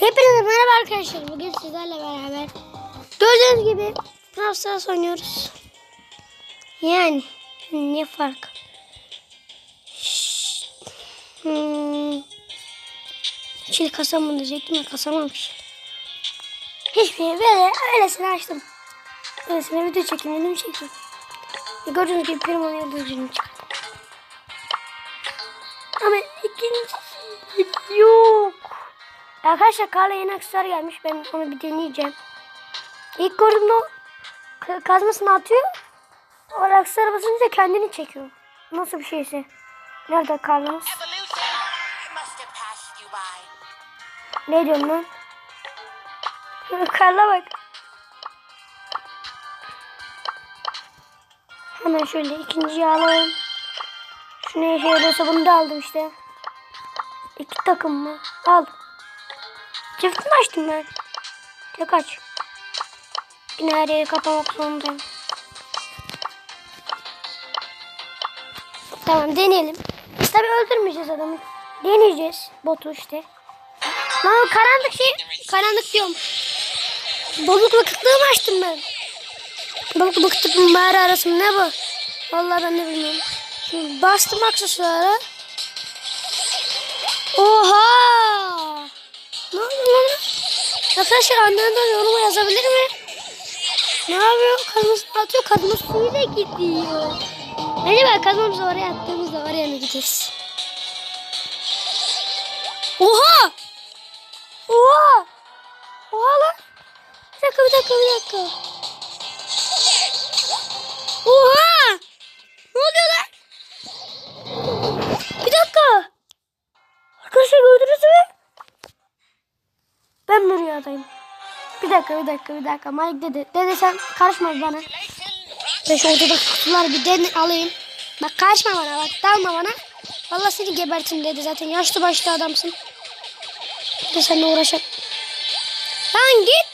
Hepinize merhaba arkadaşlar. Bugün sizlerle beraber gördüğünüz gibi Brawl oynuyoruz. Yani ne fark? Hmm. Şimdi kasam mı diyecektim ya kasamamış. Hiçbir şey böyle öylesine açtım. Öylesine video çekeyim dedim çekeyim. Gördüğünüz gibi Primo'nun yıldızını çıkardım. Ama ikincisi yok. Arkadaşlar Karla yeni aksesuar gelmiş. Ben onu bir deneyeceğim. İlk gördüğümde o ka- kazmasını atıyor. O aksesuara basınca kendini çekiyor. Nasıl bir şeyse. Nerede Karla'mız? Ne diyorsun lan? Karla bak. Hemen şöyle ikinciyi alalım. Şu ne işe yarıyorsa bunu da aldım işte. İki takım mı? Al. Çift mi açtım ben? Tek aç. Yine her yeri kapamak zorundayım. Tamam deneyelim. Biz tabii öldürmeyeceğiz adamı. Deneyeceğiz botu işte. Lan karanlık şey, karanlık diyorum. Balık bakıklığımı açtım ben. Balık bakıklığım mağara arası mı ne bu? Vallahi ben de bilmiyorum. Şimdi bastım aksesuara. Oha! Ne oluyor lan? Arkadaşlar annenden yoruma yazabilir mi? Ne yapıyor? Kazmasını atıyor. Kazma suyu da gidiyor. Acaba kazmamızı oraya attığımızda oraya mı gideriz? Oha! Oha! Oha lan! Bir dakika bir dakika bir dakika. Oha! Ne oluyor lan? Bir dakika. Arkadaşlar gördünüz mü? Ben mi rüyadayım? Bir dakika bir dakika bir dakika. Malik dedi. Dede sen karışma bana. Ben şu ortadaki kutuları bir den alayım. Bak karışma bana bak dalma bana. Vallahi seni gebertin dedi zaten. Yaşlı başlı adamsın. Bir de seninle uğraşam. Lan git.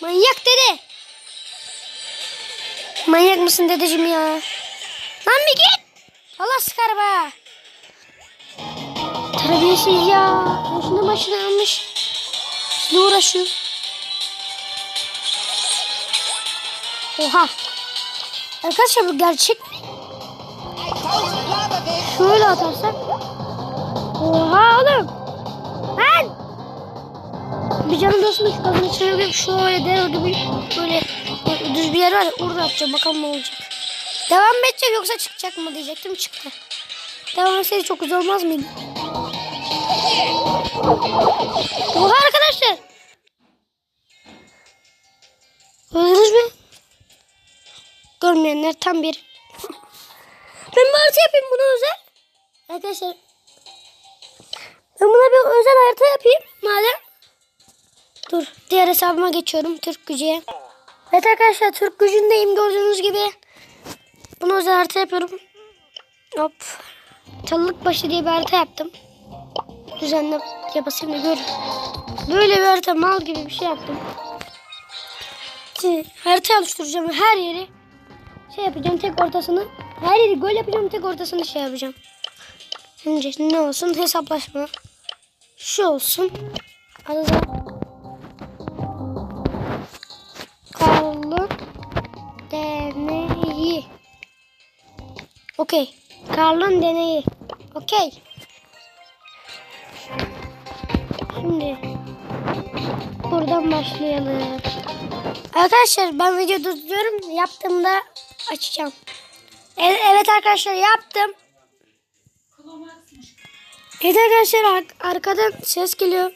Manyak dede. Manyak mısın dedeciğim ya? Lan bir git. Allah sıkar be. Terbiyesiz ya. Başını başına almış. Ne uğraşıyor? Oha. Arkadaşlar bu gerçek? Şöyle atarsak. Oha oğlum. Lan. Bir canım dostum şu kazın içine şöyle dev gibi böyle düz bir yer var ya orada atacağım bakalım ne olacak. Devam mı edecek yoksa çıkacak mı diyecektim çıktı. Devam etseydi çok güzel olmaz mıydı? Oha arkadaşlar. Gördünüz mü? Görmeyenler tam bir. ben bir harita yapayım bunu özel. Arkadaşlar. Ben buna bir özel harita yapayım madem. Dur diğer hesabıma geçiyorum Türk gücüye. Evet arkadaşlar Türk gücündeyim gördüğünüz gibi. Bunu özel harita yapıyorum. Hop. Çalılık başı diye bir harita yaptım. Düzenle yapasım da görün. Böyle bir harita mal gibi bir şey yaptım. Harita oluşturacağım her yeri şey yapacağım tek ortasını her yeri gol yapacağım tek ortasını şey yapacağım. Önce ne olsun hesaplaşma. Şu olsun. Adı da Karlı deneyi. Okey. Karl'ın deneyi. Okey. Şimdi buradan başlayalım. Arkadaşlar ben video durduruyorum. Yaptığımda açacağım. Evet, evet arkadaşlar yaptım. Evet arkadaşlar ar- arkadan ses geliyor.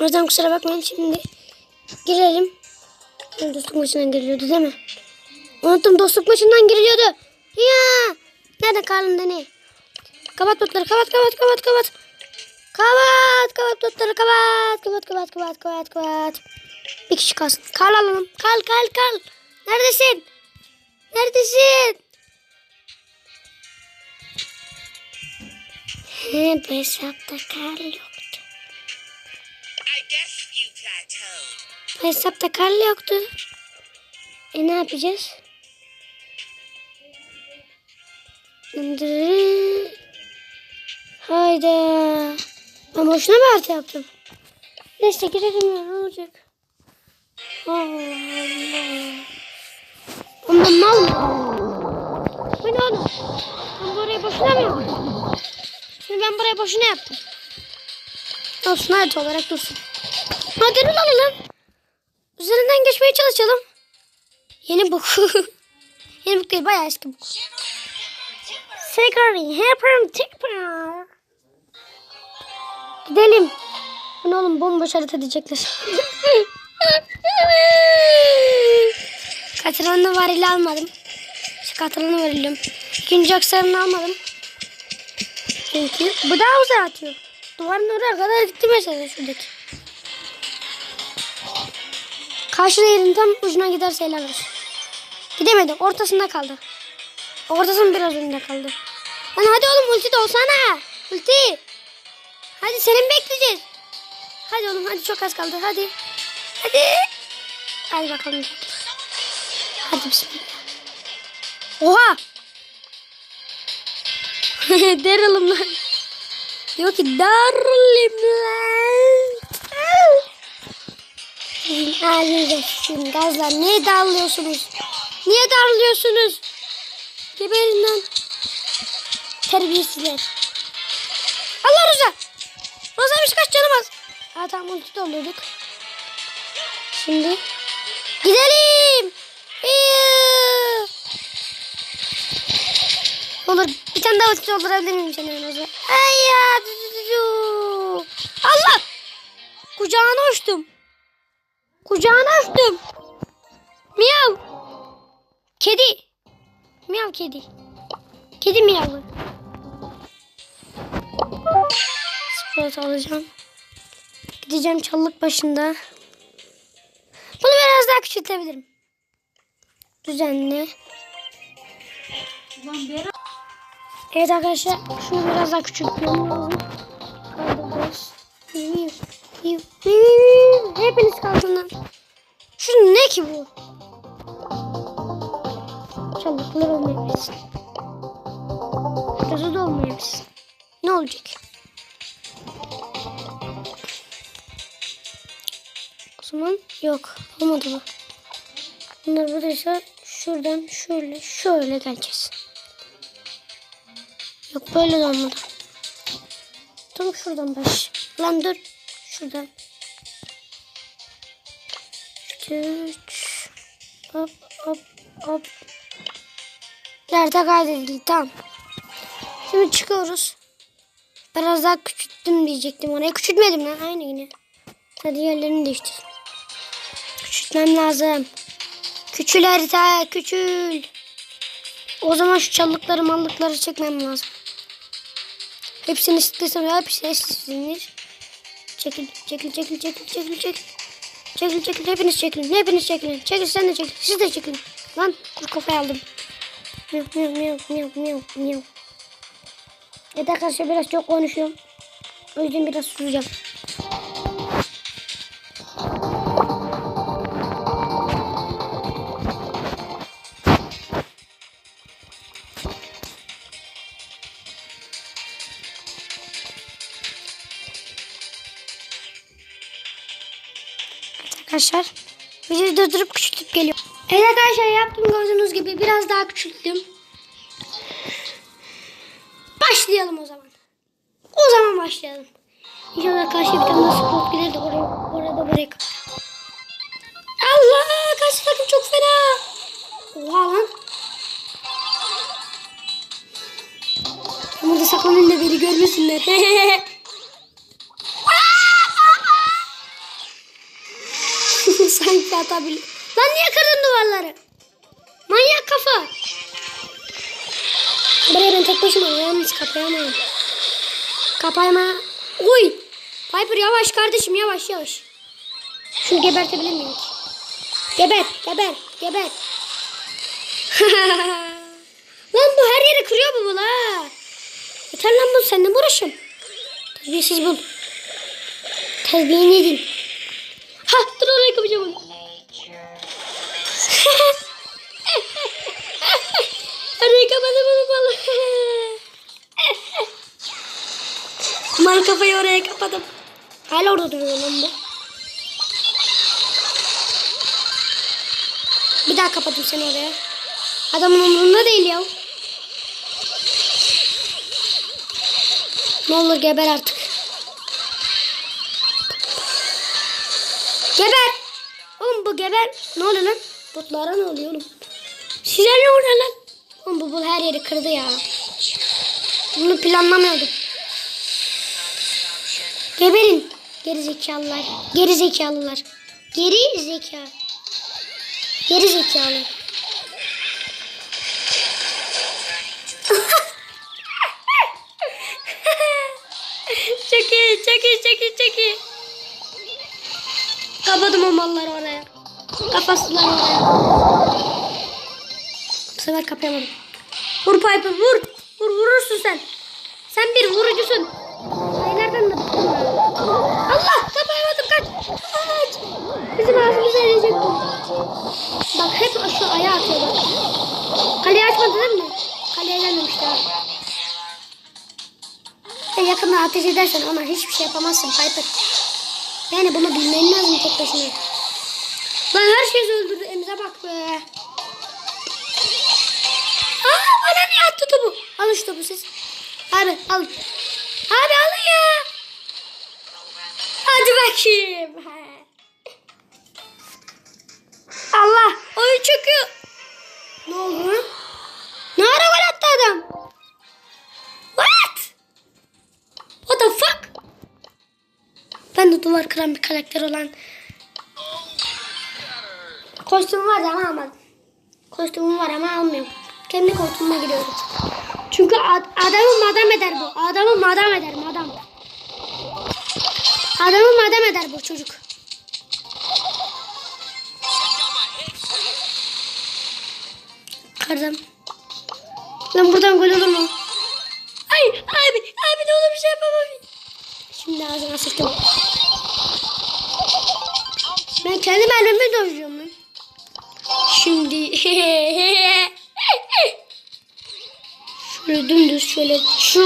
O yüzden kusura bakmayın şimdi. Girelim. Dostluk maçından giriliyordu değil mi? Unuttum dostluk maçından giriliyordu. Ya! Nerede Karl'ın deney? Kapat botları kapat kapat kapat kapat. Kapat kapat botları kapat. Kapat kapat kapat kapat kapat. Bir kişi kalsın. Kal alalım. Kal kal kal. Neredesin? Neredesin? Bu hesapta kal yoktu. Bu hesapta kal yoktu. E ne yapacağız? Hayda. Ben boşuna bir harita yaptım. Neyse girelim ya ne olacak? Allah Allah. Ondan mal mı? Bu ne oğlum? Ben burayı boşuna mı yaptım? Şimdi ben burayı boşuna yaptım. Olsun hayat olarak dursun. Hadi alalım. Üzerinden geçmeye çalışalım. Yeni bok. Yeni bok değil bayağı eski bok. Secretary, Hyper Tipper. Gidelim. Bu ne oğlum bomboş harita diyecekler. Katranı varili almadım. Şu katranı varildim. İkinci aksarını almadım. Çünkü bu daha uzağa atıyor. Duvarın oraya kadar gitti mesela şuradaki. Karşı yerin tam ucuna giderse helal olsun. Gidemedi. Ortasında kaldı. Ortasının biraz önünde kaldı. Lan hadi oğlum ulti de olsana. Ulti. Hadi senin bekleyeceğiz. Hadi oğlum hadi çok az kaldı. Hadi. Hadi. Hadi bakalım. Hadi bismillah. Oha. Daryl'ım lan. Diyor ki Daryl'ım lan. Ağzınıza sıçayım gazlar. Niye darlıyorsunuz? Niye darlıyorsunuz? Geberin lan. Terbiyesizler. Allah Roza. Roza'ymış kaç canım az. Ha tamam ulti doluyorduk. Şimdi gidelim. Eee. Olur bir tane daha ulti doldurabilir miyim seni Roza? Ay ya. Allah. Kucağına uçtum. Kucağına uçtum. Miyav. Kedi. Miyav kedi. Kedi miyavı. Spot alacağım. Gideceğim çalılık başında. Bunu biraz daha küçültebilirim. Düzenli. Evet arkadaşlar şunu biraz daha küçültmem lazım. Kaldırıyoruz. Hepiniz kaldırın. Şu ne ki bu? Çalılıklar olmayabilirsin. Şurası da olmayabilirsin. Ne olacak? Yok. Olmadı bu. Bunlar buradaysa şuradan şöyle şöyle geleceğiz. Yok böyle de olmadı. Tam şuradan baş. Lan dur. Şuradan. Üç. Hop hop hop. Nerede kaydedildi? Tamam. Şimdi çıkıyoruz. Biraz daha küçülttüm diyecektim oraya. Küçültmedim lan. Aynı yine. Hadi yerlerini değiştir. Küçültmem lazım. Küçül harita. Küçül. O zaman şu çalılıkları mallıkları çekmem lazım. Hepsini istesem hepsi silinir. Çekil, çekil, çekil, çekil, çekil, çekil. Çekil, çekil, hepiniz çekilin, hepiniz çekilin. Çekil, sen de çekil, siz de çekilin. Lan, kuru kafayı aldım. Miyav, miyav, miyav, miyav, miyav, miyav. Evet arkadaşlar biraz çok konuşuyorum. O yüzden biraz susacağım. Arkadaşlar videoyu durdurup küçültüp geliyor. Evet arkadaşlar yaptım gördüğünüz gibi biraz daha küçülttüm. Başlayalım o zaman. O zaman başlayalım. İnşallah karşı bir tane spot gider de oraya, orada buraya. Allah karşı takım çok fena. Oha lan. Burada saklanayım da beni görmesinler. Sanki atabilir. Lan niye kırdın duvarları? Manyak kafa. Buraya ben tek başıma yalnız kapayamam. Kapayma. Uy. Piper yavaş kardeşim yavaş yavaş. Şunu gebertebilir miyim ki? Geber, geber, geber. lan bu her yeri kırıyor bu bu la. Yeter lan bu seninle mi uğraşayım? Terbiyesiz bul. Terbiyeni edin. Ha dur orayı kapacağım onu. Arayı kapatamadım balık. Kumar kafayı oraya kapadım. Hala orada duruyor lan bu. Bir daha kapatayım seni oraya. Adamın umurunda değil ya. Ne olur geber artık. Geber. Oğlum bu geber. Ne oluyor lan? Botlara ne oluyor oğlum? Size ne oluyor lan? Oğlum bu bul her yeri kırdı ya. Bunu planlamıyordum. Geberin. Geri zekalılar. Geri zekalılar. Geri zeka. Geri zekalı. çok iyi, çok iyi, çok iyi, çok iyi. Kapadım o malları oraya. Kafasınlar oraya. Bu sefer kapayamadım. Vur Piper vur. Vur vurursun sen. Sen bir vurucusun. Ay nereden de? Allah kapayamadım kaç. Kaç. Bizim ağzımıza erecek bu. Bak hep şu ayağa atıyorlar. Kaleyi açmadı değil mi? Kaleye gelmemişler. Sen yakından ateş edersen ona hiçbir şey yapamazsın Piper. Yani bunu bilmen lazım tek başına. Lan her şeyi öldürdü. Emize bak be. Aa bana niye attı topu? Alın şu topu siz. Abi alın. Abi alın ya. Hadi bakayım. Allah oyun çöküyor. Ne oldu? Ne ara gol attı adam? What? What the fuck? Ben de duvar kıran bir karakter olan kostüm var ama almadım. Kostümüm var ama almıyorum. Kendi kostümüme giriyorum. Çünkü ad- adamı madam eder bu. Adamı madam eder madam. Adamı madam eder bu çocuk. Kırdım. Lan buradan gol olur mu? Ay abi abi ne olur bir şey yapamam. Şimdi ağzına sıçtım. Ben kendi mermimi dövüyorum. Şimdi şöyle dümdüz şöyle şu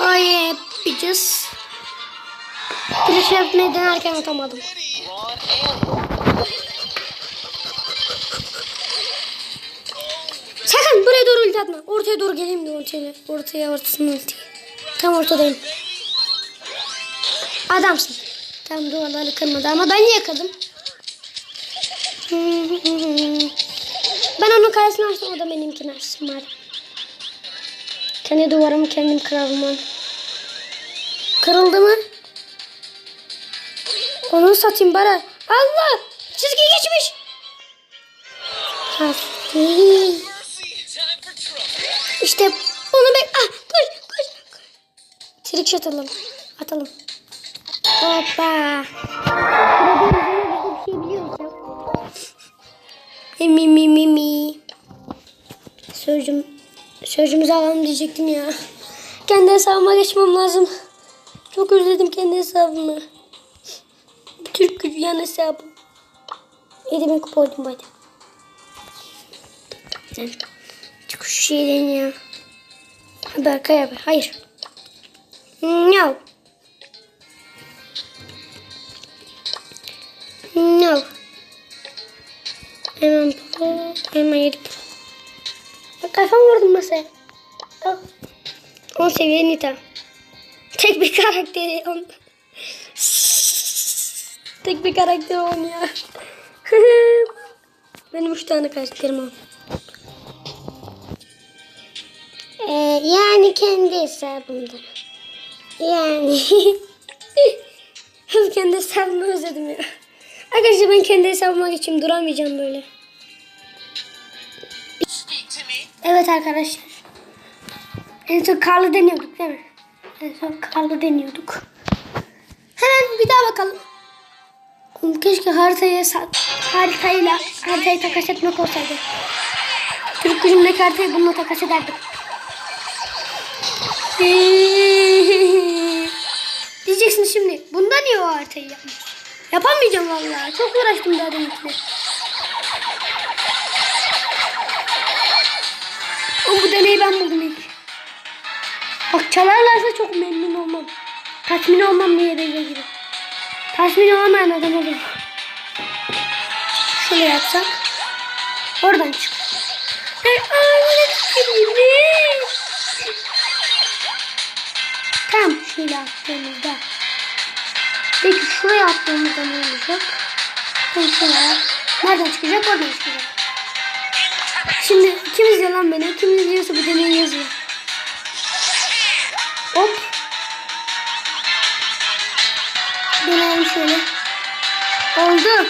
ay yapacağız. Bir şey yapmayı denerken atamadım. Sakın buraya doğru ulti atma. Ortaya doğru geleyim de ortaya. Ortaya ortasına ulti. Tam ortadayım. Adamsın. Tam duvarları kırmadı ama ben niye kırdım? Ben onun kalesini açtım o da benimkini açsın bari. Kendi duvarımı kendim kırarım ben. Kırıldı mı? Onu satayım bana. Allah! Çizgi geçmiş. İşte bunu bek... Ah koş koş. Trick atalım. Atalım. Hoppa. Mi mi mi mi. Sözcüm, sözcümüzü alalım diyecektim ya. Kendi hesabıma geçmem lazım. Çok özledim kendi hesabımı. Türk gücü yan hesabım. 7000 kupa oldum. Sen çık şu şeyden ya. Berkay abi hayır. No. No. Hemen pro. Hemen yedi pro. Bak kafam vurdum masaya. Al. 10 seviye Nita. Tek bir karakteri on. Tek bir karakter ya. Benim üç tane karakterim on. Ee, yani kendi hesabımda. Yani. kendi hesabımı özledim ya. Arkadaşlar ben kendi hesabıma geçeyim. Duramayacağım böyle. Evet arkadaşlar. En son karlı deniyorduk değil mi? En son karlı deniyorduk. Hemen bir daha bakalım. Keşke haritayı haritayla haritayı takas etmek olsaydı. Türk gücümdeki haritayı bununla takas ederdim. Diyeceksin şimdi. Bunda niye o haritayı yapmış? Yapamayacağım vallahi. Çok uğraştım daha deminkine. Ama bu deneyi ben buldum ilk. Bak çalarlarsa çok memnun olmam. Tatmin olmam diye de gibi. Tatmin olamayan adam olur. Şöyle yapsak. Oradan çık. Hey, ağzına tüküreyim. Tam şöyle attığımızda. Şuraya attığımızda ne olacak? Şuraya. Nereden çıkacak? Oradan çıkacak. Şimdi kim izliyor lan beni? Kim izliyorsa bu deneyi yazıyor. Hop. Deneyelim şöyle. Oldu.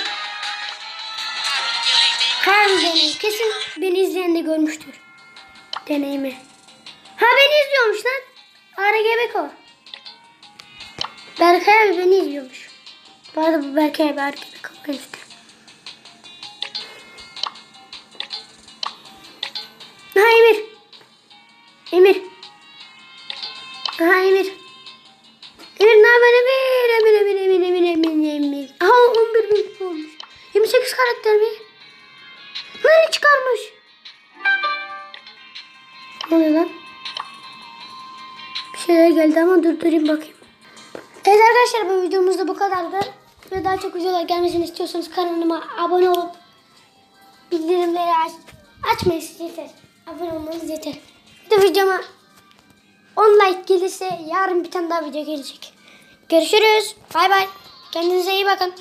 Kar deneyi. Kesin beni izleyen de görmüştür. Deneyimi. Ha beni izliyormuş lan. RGB o. Berkay abi beni izliyormuş. Bu RGB o. Ben istedim. Ha Emir. Emir. Aha Emir. Emir ne haber Emir? Emir, Emir, Emir, Emir, Emir, Emir. Aha 11 bin olmuş. 28 karakter mi? Nereye çıkarmış? Ne oluyor lan? Bir şeyler geldi ama durdurayım bakayım. Evet arkadaşlar bu videomuz da bu kadardı. Ve daha çok videolar gelmesini istiyorsanız kanalıma abone olup bildirimleri aç açmayın yeter. Abone olmanız yeter. Bir de videoma 10 like gelirse yarın bir tane daha video gelecek. Görüşürüz. Bay bay. Kendinize iyi bakın.